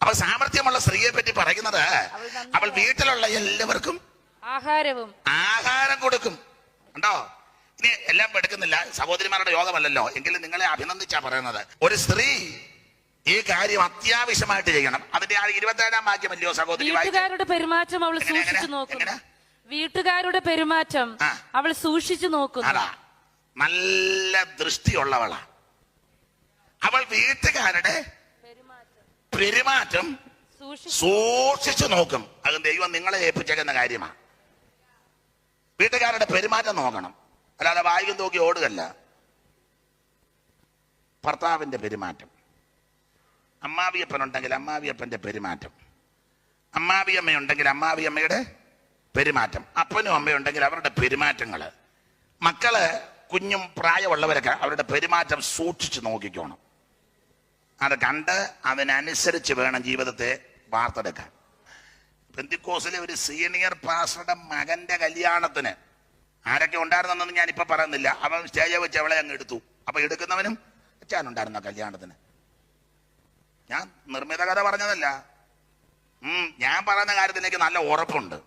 അപ്പൊ സാമർഥ്യമുള്ള സ്ത്രീയെ പറ്റി പറയുന്നത് അവൾ വീട്ടിലുള്ള എല്ലാവർക്കും ആഹാരവും ആഹാരം കൊടുക്കും. ഉണ്ടോ ഇനി എല്ലാം എടുക്കുന്നില്ല. സഹോദരിമാരുടെ യോഗമല്ലല്ലോ. എങ്കിലും നിങ്ങളെ അഭിനന്ദിച്ചാ പറയുന്നത്. ഒരു സ്ത്രീ ഈ കാര്യം അത്യാവശ്യമായിട്ട് ചെയ്യണം. അതിന്റെ ആ ഇരുപത്തേഴാം വാക്യമല്ലയോ സഹോദരി? വീട്ടുകാരുടെ പെരുമാറ്റം അവൾ സൂക്ഷിച്ചു? നോക്കുന്നു? വീട്ടുകാരുടെ പെരുമാറ്റം അവൾ സൂക്ഷിച്ചു നോക്കുന്നു. നല്ല ദൃഷ്ടിയുള്ളവളാ. അവൾ വീട്ടുകാരുടെ പെരുമാറ്റം സൂക്ഷിച്ചു നോക്കും. അത് ദൈവം നിങ്ങളെ ഏൽപ്പിച്ചേക്കുന്ന കാര്യമാണ് വീട്ടുകാരുടെ പെരുമാറ്റം നോക്കണം. അല്ലാതെ വായിക്കും നോക്കി ഓടുകല്ല ഭർത്താവിന്റെ പെരുമാറ്റം. അമ്മാവിയപ്പനുണ്ടെങ്കിൽ അമ്മാവിയപ്പന്റെ പെരുമാറ്റം. അമ്മാവിയമ്മയുണ്ടെങ്കിൽ അമ്മാവിയമ്മയുടെ പെരുമാറ്റം. അപ്പനും അമ്മയുണ്ടെങ്കിൽ അവരുടെ പെരുമാറ്റങ്ങൾ മക്കൾ കുഞ്ഞും പ്രായമുള്ളവരൊക്കെ അവരുടെ പെരുമാറ്റം സൂക്ഷിച്ചു നോക്കിക്കോണം. അത് കണ്ട് അതിനനുസരിച്ച് വേണം ജീവിതത്തെ വാർത്തെടുക്കാൻ. പെന്തിക്കോസിലെ ഒരു സീനിയർ പാസ്റ്ററുടെ മകന്റെ കല്യാണത്തിന് ആരൊക്കെ ഉണ്ടായിരുന്നെന്നൊന്നും ഞാൻ ഇപ്പൊ പറയുന്നില്ല. അവൻ സ്റ്റേജ് വെച്ച് അവളെ അങ്ങ് എടുത്തു. അപ്പൊ എടുക്കുന്നവനും അച്ഛനുണ്ടായിരുന്ന കല്യാണത്തിന്? ഞാൻ നിർമ്മിത കഥ പറഞ്ഞതല്ല. ഞാൻ പറയുന്ന കാര്യത്തിൽ എനിക്ക് നല്ല ഉറപ്പുണ്ട്.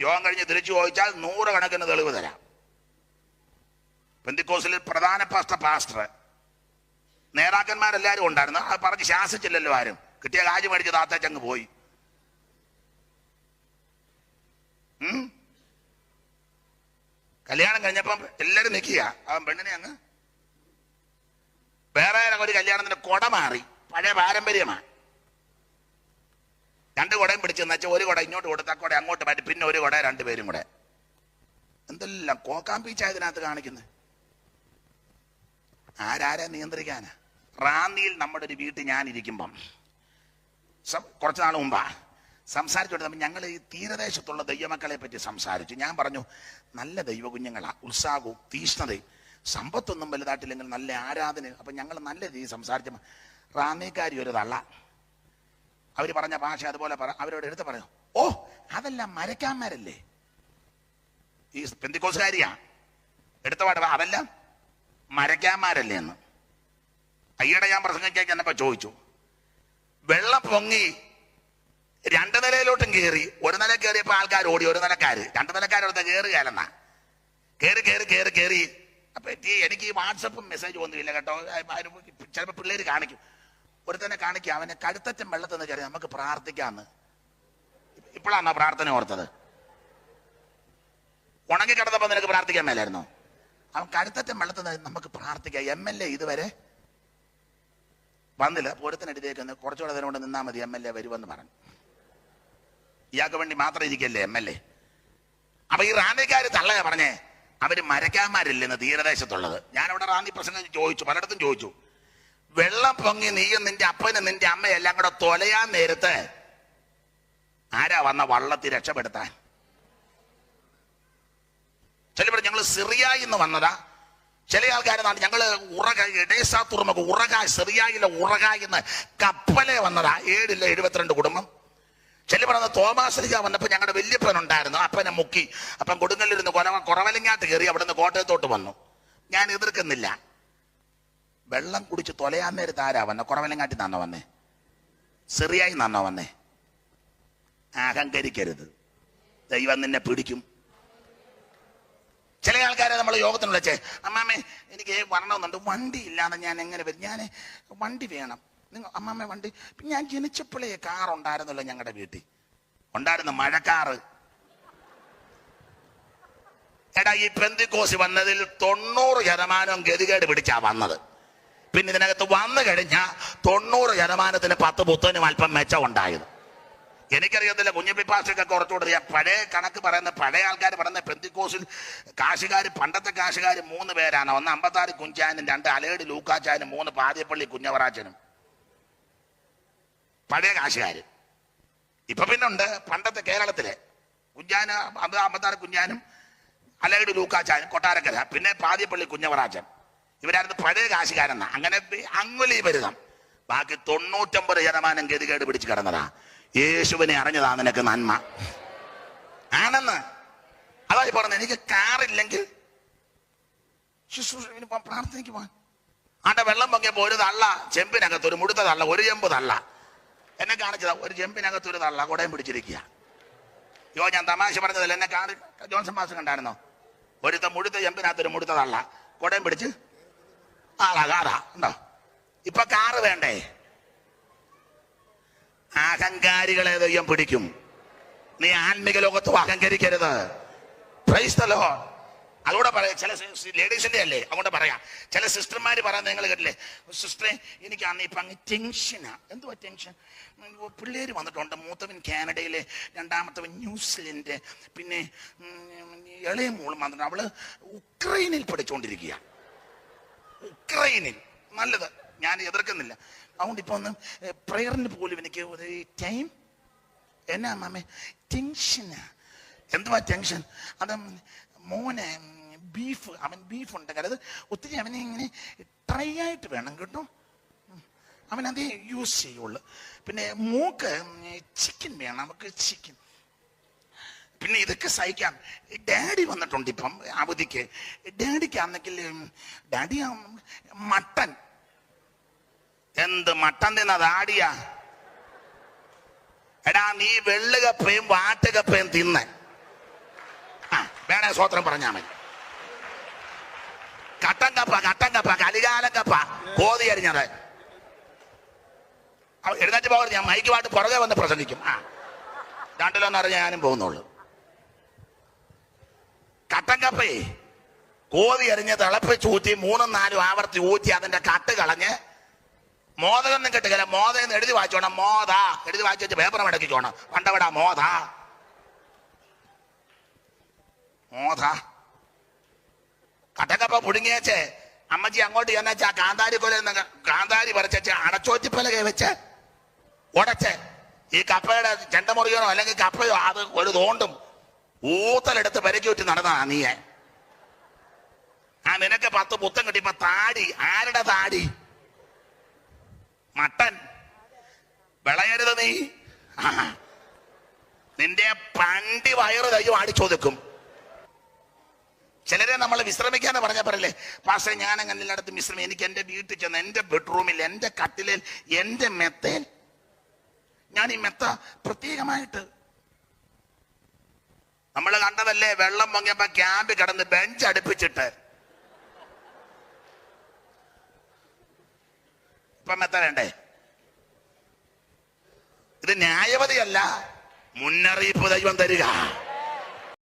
യോഗം കഴിഞ്ഞ് തിരിച്ചു ചോദിച്ചാൽ നൂറുകണക്കിന് തെളിവ് തരാം. പെന്തിക്കോസിലെ പ്രധാന പാസ്റ്റർ പാസ്റ്റർ നേതാക്കന്മാരെല്ലാരും ഉണ്ടായിരുന്നു. അത് പറഞ്ഞ് ശാസിച്ചില്ലല്ലോ ആരും. കിട്ടിയ കാജ് മേടിച്ച് താത്തച്ചങ്ങ് പോയി? കല്യാണം കഴിഞ്ഞപ്പം എല്ലാരും നിൽക്കുക. അവൻ പെണ്ണിനെ അങ്ങ് വേറെ ഒരു കല്യാണത്തിന്റെ കൊട മാറി. പഴയ പാരമ്പര്യമാണ്. രണ്ട് കുടയും പിടിച്ച് വെച്ചാൽ ഒരു കുട ഇങ്ങോട്ട് കൊടുത്ത കുട അങ്ങോട്ട് മാറ്റി. പിന്നെ ഒരു കുട രണ്ടുപേരും കൂടെ. എന്തെല്ലാം കോക്കാമ്പീച്ച പീച്ചായതിനകത്ത് കാണിക്കുന്നത് ആരാരെ നിയന്ത്രിക്കാനാ? റാന്നിയിൽ നമ്മുടെ ഒരു വീട്ടിൽ ഞാൻ ഇരിക്കുമ്പം കുറച്ച് നാൾ മുമ്പാ നമ്മൾ ഞങ്ങൾ ഈ തീരദേശത്തുള്ള ദൈവമക്കളെ പറ്റി സംസാരിച്ചു. ഞാൻ പറഞ്ഞു നല്ല ദൈവ കുഞ്ഞുങ്ങളാ ഉത്സാഹവും തീഷ്ണതയും. സമ്പത്തൊന്നും വലുതായിട്ടില്ലെങ്കിൽ നല്ല ആരാധന. അപ്പൊ ഞങ്ങൾ നല്ല രീതിയിൽ സംസാരിച്ച റാന്നിക്കാരി ഒരു തള്ള. അവർ പറഞ്ഞ ഭാഷ അതുപോലെ പറ അവരോട് എടുത്ത് പറഞ്ഞു ഓ അതെല്ലാം മരക്കാന്മാരല്ലേ? ഈ പെന്തിക്കോസുകാരിയാ. എടുത്ത പാട് അതെല്ലാം മരക്കാന്മാരല്ലേ? എന്ന്. അയ്യടെ ഞാൻ പ്രസംഗിക്കാൻ ചെന്നപ്പോ ചോദിച്ചു. വെള്ളം പൊങ്ങി രണ്ട് നിലയിലോട്ടും കയറി ഒരു നില കയറിയപ്പോ ആൾക്കാർ ഓടി ഒരു നിലക്കാര്. രണ്ട് നിലക്കാരെടുത്ത് കയറുകയല്ലെന്നാ കയറി കയറി കയറി കയറി അപ്പൊ എനിക്ക് ഈ വാട്സപ്പും മെസ്സേജ് ഒന്നുമില്ല കേട്ടോ ചിലപ്പോ പിള്ളേര് കാണിക്കും. ഒരുത്തനെ കാണിക്കുക അവനെ കഴുത്തറ്റം വെള്ളത്തിൽ നിന്ന് കയറി നമുക്ക് പ്രാർത്ഥിക്കാന്ന്. ഇപ്പോഴാണോ പ്രാർത്ഥന ഓർത്തത്? ഉണങ്ങി കിടന്നപ്പോ നിനക്ക് പ്രാർത്ഥിക്കാൻ മേലായിരുന്നോ? അവൻ കഴുത്തറ്റം വെള്ളത്തിൽ നിന്ന് നമുക്ക് പ്രാർത്ഥിക്കാം. എം എൽ എ ഇതുവരെ വന്നില്ല. പൂരത്തിനടുത്തേക്ക് കുറച്ചുകൂടെ നേരം കൊണ്ട് നിന്നാൽ മതി എം എൽ എ വരുമെന്ന് പറഞ്ഞു. ഇയാൾക്ക് വേണ്ടി മാത്രം ഇരിക്കല്ലേ എം എൽ എ അപ്പൊ ഈ റാന്നിക്കാർ തള്ളയ പറഞ്ഞേ അവർ മരക്കാന്മാരില്ലെന്ന് തീരദേശത്തുള്ളത്. ഞാനവിടെ റാന്നി പ്രസംഗം ചോദിച്ചു പലയിടത്തും ചോദിച്ചു. വെള്ളം പൊങ്ങി നീയും നിന്റെ അപ്പനും നിന്റെ അമ്മയും എല്ലാം കൂടെ തൊലയാൻ നേരത്ത് ആരാ വന്ന വള്ളത്തിൽ രക്ഷപ്പെടുത്താൻ? ചിലപ്പോൾ ഞങ്ങൾ സിറിയായി എന്ന് വന്നതാ. ചില ആൾക്കാർ ഞങ്ങൾ ഉറക തുറമുഖ ഉറക സെറിയായിലെ ഉറക എന്ന് കപ്പലെ വന്നതാ. ഏഴില്ല എഴുപത്തിരണ്ട് കുടുംബം. ചില പറഞ്ഞ തോമാശ്രീക വന്നപ്പോൾ ഞങ്ങളുടെ വല്യപ്പൻ ഉണ്ടായിരുന്നു അപ്പനെ മുക്കി. അപ്പം കൊടുങ്ങല്ലിരുന്ന് കൊല കുറവലിങ്ങാട്ട് കയറി അവിടെ നിന്ന് കോട്ടയത്തോട്ട് വന്നു. ഞാൻ എതിർക്കുന്നില്ല. വെള്ളം കുടിച്ച് തൊലയാൻ നേരത്ത് ആരാ വന്നെ? കുറവലിങ്ങാട്ടി നന്ന വന്നേ? സെറിയായി നന്ന വന്നേ? അഹങ്കരിക്കരുത്. ദൈവം നിന്നെ പിടിക്കും. ചില ആൾക്കാരെ നമ്മൾ യോഗത്തിന് വിളിച്ചേ അമ്മാമ്മേ എനിക്ക് വരണമെന്നുണ്ട് വണ്ടി ഇല്ലാതെ ഞാൻ എങ്ങനെ വരും? ഞാൻ വണ്ടി വേണം. നിങ്ങൾ അമ്മാമ്മ വണ്ടി. ഞാൻ ജനിച്ചപ്പോഴേ കാർ ഉണ്ടായിരുന്നല്ലോ ഞങ്ങളുടെ വീട്ടിൽ. ഉണ്ടായിരുന്നു മഴക്കാറ് എടാ ഈ പെന്തിക്കോസി വന്നതിൽ തൊണ്ണൂറ് ശതമാനം ഗതികേട് പിടിച്ചാ വന്നത്. പിന്നെ ഇതിനകത്ത് വന്നു കഴിഞ്ഞാൽ തൊണ്ണൂറ് ശതമാനത്തിന് പത്ത് പുത്തനും അല്പം മെച്ചം ഉണ്ടായത്. എനിക്കറിയത്തില്ല കുഞ്ഞിപ്പിപ്പാസൊക്കെ കുറച്ചുകൂടെ പഴയ കണക്ക് പറയുന്ന പഴയ ആൾക്കാർ പറയുന്ന പെന്തിക്കോസിൽ കാശുകാർ പണ്ടത്തെ കാശുകാർ മൂന്ന് പേരാണ്. ഒന്ന് അമ്പത്താറ് കുഞ്ചാനും രണ്ട് അലേട് ലൂക്കാച്ചാനും മൂന്ന് പാതിയപ്പള്ളി കുഞ്ഞവറാച്ചനും. പഴയ കാശുകാർ ഇപ്പൊ പിന്നെ ഉണ്ട് പണ്ടത്തെ കേരളത്തിലെ കുഞ്ചാന് അത് അമ്പത്താറ് കുഞ്ഞാനും അലേട് ലൂക്കാച്ചാനും കൊട്ടാരക്കര പിന്നെ പാതിയപ്പള്ളി കുഞ്ഞവറാച്ചൻ. ഇവരായിരുന്നു പഴയ കാശുകാരെന്ന. അങ്ങനെ അങ്കുലീപരിതം ബാക്കി തൊണ്ണൂറ്റമ്പത് ശതമാനം ഗതികേട് പിടിച്ച് കിടന്നതാ. യേശുവിനെ അറിഞ്ഞതാ നിനക്ക് നന്മ. ആണെന്ന്. അതായി പറഞ്ഞത് എനിക്ക് കാറില്ലെങ്കിൽ ശുശ്രൂഷ പ്രാർത്ഥനയ്ക്ക് പോകാൻ. ആട്ടെ വെള്ളം പൊങ്ങിയപ്പോ ഒരു തള്ള ചെമ്പിനകത്ത് ഒരു മുടുത്ത തള്ള ഒരു ചെമ്പ് തള്ള. എന്നെ കാണിച്ചതാ ഒരു ചെമ്പിനകത്ത് ഒരു തള്ള കുടയും പിടിച്ചിരിക്കുക. യോ ഞാൻ തമാശ പറഞ്ഞതല്ല എന്നെ കാണി ജോൺസൺ മാസം കണ്ടായിരുന്നോ? ഒരുത്ത മുഴുത്ത ചെമ്പിനകത്ത് ഒരു മുഴുത്ത തള്ള കുടയും പിടിച്ച് ആളാ കാറാ ഉണ്ടോ? ഇപ്പൊ കാറ് വേണ്ടേ? അഹങ്കാരികളെ ദൈവം പിടിക്കും. നീ ആത്മിക ലോകത്തും അഹങ്കരിക്കരുത്. അതുകൂടെ പറയാം. ചില ലേഡീസിന്റെ അല്ലേ? അതുകൊണ്ട് പറയാം. ചില സിസ്റ്റർമാര് പറയാൻ നിങ്ങൾ കേട്ടില്ലേ? സിസ്റ്ററെ എനിക്ക് അന്ന് ഇപ്പൊ അങ്ങ് ടെൻഷനാ എന്തുവാ ടെൻഷൻ പിള്ളേര് വന്നിട്ടുണ്ട്. മൂത്തവൻ കാനഡയിലെ രണ്ടാമത്തവൻ ന്യൂസിലൻഡ്. പിന്നെ ഇളയ മോളും വന്നിട്ടുണ്ട്. അവൾ ഉക്രൈനിൽ പഠിച്ചുകൊണ്ടിരിക്കുക ഉക്രൈനിൽ. നല്ലത്. ഞാൻ എതിർക്കുന്നില്ല. അതുകൊണ്ട് ഇപ്പൊ ഒന്ന് പ്രയറിന് പോലും എനിക്ക് ഒരു ടൈം എന്നാ മാമേ? ടെൻഷനാ എന്തുവാ ടെൻഷൻ അത് മോനെ ബീഫ് അവൻ ബീഫ് ഉണ്ടെങ്കിൽ അത് ഒത്തിരി അവനെ ഇങ്ങനെ ട്രൈ ആയിട്ട് വേണം കേട്ടോ. അവൻ അതേ യൂസ് ചെയ്യുള്ളൂ. പിന്നെ മൂക്ക് ചിക്കൻ വേണം. നമുക്ക് ചിക്കൻ പിന്നെ ഇതൊക്കെ സഹിക്കാം. ഡാഡി വന്നിട്ടുണ്ട് ഇപ്പം അവധിക്ക്. ഡാഡിക്ക് ആണെങ്കിൽ ഡാഡി മട്ടൻ. എന്ത് മട്ടൻ തിന്നത് ആടിയാ എടാ നീ വെള്ളുകപ്പയും വാട്ടുകപ്പയും തിന്ന്. ആ വേണേ സ്വോത്രം പറഞ്ഞാ മതി. കട്ടൻ കപ്പ കട്ടൻ കപ്പ കപ്പ കോതി അരിഞ്ഞത്. എഴുന്നേറ്റ് പോകരുത് ഞാൻ മൈക്കുമായിട്ട് പുറകെ വന്ന് പ്രസംഗിക്കും. ആ. രണ്ടിലൊന്നറിഞ്ഞ ഞാനും പോകുന്നുള്ളൂ. കട്ടൻ കപ്പേ. കോതി എറിഞ്ഞ് തിളപ്പിച്ച് ഊറ്റി മൂന്നും നാലും ആവർത്തി ഊറ്റി അതിന്റെ കട്ട് കളഞ്ഞ് മോദകൊന്നും കിട്ടുകയില്ല മോദ എന്ന് എഴുതി വായിച്ചോണം. മോദ. എഴുതി വായിച്ചു വെച്ച് പേപ്പർ മടക്കിക്കോണം പണ്ടവിടാ മോദ. മോദ. കട്ടക്കപ്പ പുടുങ്ങിയച്ചേ അമ്മച്ചി അങ്ങോട്ട് ചെന്നേച്ചാ കാന്താരി കൊല കാന്താരി പറിച്ചേച്ച് അടച്ചോറ്റിപ്പലക വെച്ച് ഉടച്ച് ഈ കപ്പയുടെ ചെണ്ടമുറിയോ അല്ലെങ്കിൽ കപ്പയോ അത് ഒരു തോണ്ടും ഊത്തലെടുത്ത് പെരക്കി വെച്ച് നടന്നതാ നീയെ. ആ നിനക്ക് പത്ത് പുത്തം കിട്ടിയപ്പോ താടി. ആരുടെ താടി? മട്ടൻ. വിളയരുത് നീ. നിന്റെ പണ്ടി വയറ് കയ്യും അടിച്ചൊതുക്കും. ചിലരെ നമ്മൾ വിശ്രമിക്കാന്ന് പറഞ്ഞ പറയല്ലേ പക്ഷേ ഞാൻ അങ്ങനെ എല്ലായിടത്തും വിശ്രമിക്കും എനിക്ക് എന്റെ വീട്ടിൽ ചെന്ന് എന്റെ ബെഡ്റൂമിൽ എന്റെ കട്ടിലിൽ എന്റെ മെത്തയിൽ ഞാൻ ഈ മെത്ത പ്രത്യേകമായിട്ട് നമ്മൾ കണ്ടതല്ലേ വെള്ളം പൊങ്ങിയപ്പോ ക്യാമ്പ് കിടന്ന് ബെഞ്ച് അടുപ്പിച്ചിട്ട്. ഇപ്പം വേണ്ടേ? ഇത് ന്യായവതിയല്ല മുന്നറിയിപ്പ് ദൈവം തരിക.